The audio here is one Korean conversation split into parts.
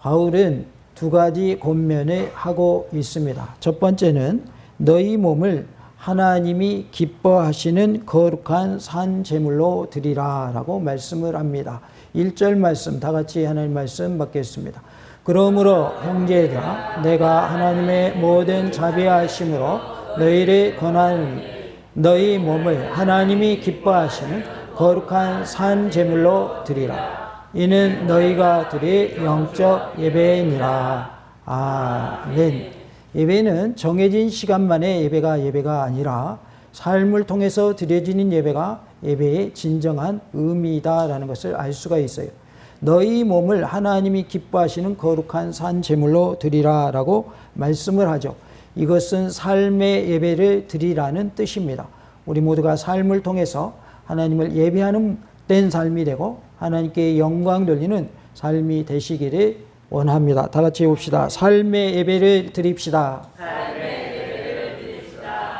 바울은 두 가지 권면을 하고 있습니다. 첫 번째는 너희 몸을 하나님이 기뻐하시는 거룩한 산 제물로 드리라라고 말씀을 합니다. 1절 말씀 다 같이 하나님 말씀 받겠습니다. 그러므로 형제들아 내가 하나님의 모든 자비하심으로 너희를 권하는 너희 몸을 하나님이 기뻐하시는 거룩한 산 제물로 드리라. 이는 너희가 드릴 영적 예배니라. 아멘. 예배는 정해진 시간만의 예배가 예배가 아니라 삶을 통해서 드려지는 예배가 예배의 진정한 의미다라는 것을 알 수가 있어요. 너희 몸을 하나님이 기뻐하시는 거룩한 산 제물로 드리라라고 말씀을 하죠. 이것은 삶의 예배를 드리라는 뜻입니다. 우리 모두가 삶을 통해서 하나님을 예배하는 된 삶이 되고 하나님께 영광 돌리는 삶이 되시기를 원합니다. 다 같이 봅시다. 삶의 예배를 드립시다.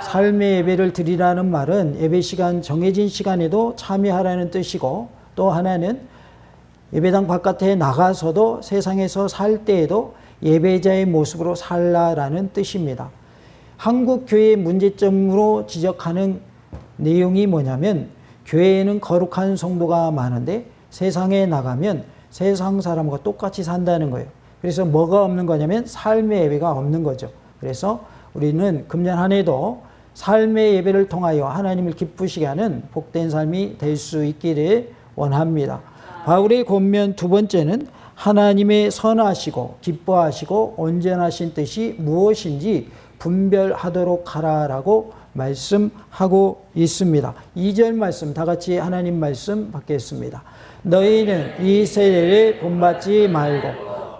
삶의 예배를 드리라는 말은 예배 시간 정해진 시간에도 참여하라는 뜻이고 또 하나는 예배당 바깥에 나가서도 세상에서 살 때에도 예배자의 모습으로 살라라는 뜻입니다. 한국 교회의 문제점으로 지적하는 내용이 뭐냐면 교회에는 거룩한 성도가 많은데 세상에 나가면 세상 사람과 똑같이 산다는 거예요. 그래서 뭐가 없는 거냐면 삶의 예배가 없는 거죠. 그래서 우리는 금년 한 해도 삶의 예배를 통하여 하나님을 기쁘시게 하는 복된 삶이 될 수 있기를 원합니다. 바울의 권면 두 번째는 하나님의 선하시고 기뻐하시고 온전하신 뜻이 무엇인지 분별하도록 하라라고 말씀하고 있습니다. 2절 말씀 다 같이 하나님 말씀 받겠습니다. 너희는 이 세대를 본받지 말고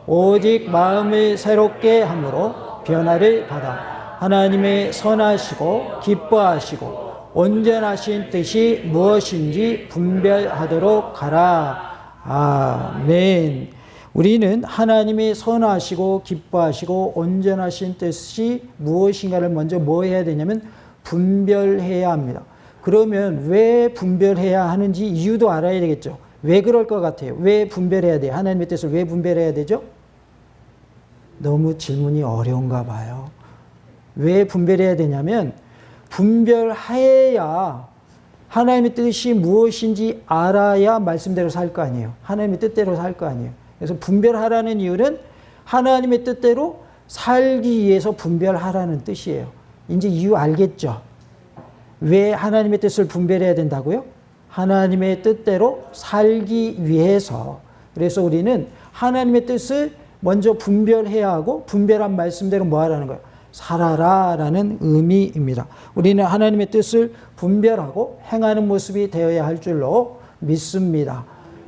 오직 마음을 새롭게 함으로 변화를 받아 하나님의 선하시고 기뻐하시고 온전하신 뜻이 무엇인지 분별하도록 하라. 아멘. 우리는 하나님의 선하시고 기뻐하시고 온전하신 뜻이 무엇인가를 먼저 뭐 해야 되냐면 분별해야 합니다. 그러면 왜 분별해야 하는지 이유도 알아야 되겠죠. 왜 그럴 것 같아요? 왜 분별해야 돼요? 하나님의 뜻을 왜 분별해야 되죠? 너무 질문이 어려운가 봐요. 왜 분별해야 되냐면 분별해야 하나님의 뜻이 무엇인지 알아야 말씀대로 살 거 아니에요. 하나님의 뜻대로 살 거 아니에요. 그래서 분별하라는 이유는 하나님의 뜻대로 살기 위해서 분별하라는 뜻이에요. 이제 이유 알겠죠? 왜 하나님의 뜻을 분별해야 된다고요? 하나님의 뜻대로 살기 위해서. 그래서 우리는 하나님의 뜻을 먼저 분별해야 하고 분별한 말씀대로 뭐 하라는 거예요? 살아라 라는 의미입니다. 우리는 하나님의 뜻을 분별하고 행하는 모습이 되어야 할 줄로 믿습니다.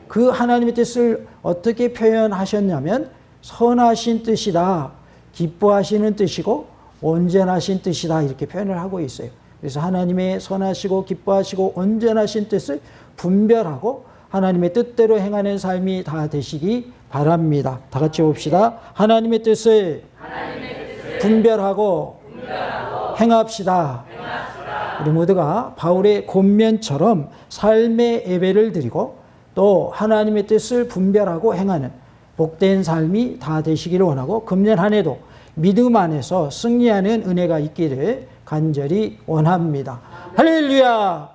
그 하나님의 뜻을 어떻게 표현하셨냐면 선하신 뜻이다. 기뻐하시는 뜻이고 온전하신 뜻이다. 이렇게 표현을 하고 있어요. 그래서 하나님의 선하시고 기뻐하시고 온전하신 뜻을 분별하고 하나님의 뜻대로 행하는 삶이 다 되시기 바랍니다. 다 같이 봅시다. 하나님의 뜻을, 분별하고, 행합시다. 우리 모두가 바울의 권면처럼 삶의 예배를 드리고 또 하나님의 뜻을 분별하고 행하는 복된 삶이 다 되시기를 원하고 금년 한 해도 믿음 안에서 승리하는 은혜가 있기를 간절히 원합니다. 할렐루야!